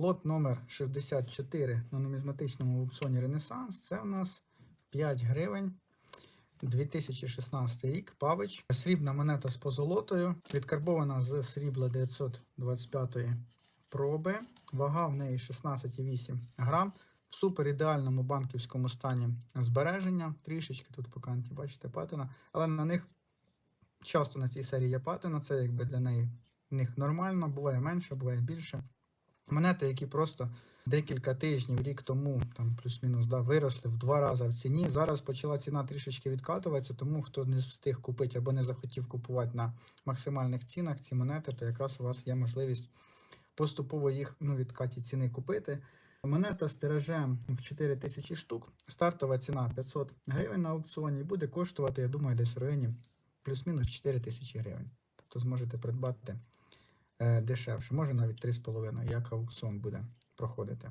Лот номер 64 на нумізматичному аукціоні Ренесанс. Це у нас 5 гривень. 2016 рік, Павич. Срібна монета з позолотою, відкарбована з срібла 925 проби. Вага в неї 16,8 грам. В супер ідеальному банківському стані збереження. Трішечки тут по канті, бачите, патина. Але на них часто на цій серії є патина. Це якби для неї них нормально, буває менше, буває більше. Монети, які просто декілька тижнів, рік тому, там плюс-мінус, да, виросли в два рази в ціні. Зараз почала ціна трішечки відкатуватися, тому хто не встиг купити або не захотів купувати на максимальних цінах ці монети, то якраз у вас є можливість поступово їх ну, відкаті ціни купити. Монета з тиражем в 4 тисячі штук. Стартова ціна 500 гривень на аукціоні буде коштувати, я думаю, десь в районі плюс-мінус 4 тисячі гривень. Тобто зможете придбати дешевше, може навіть 3,5, як аукціон буде проходити.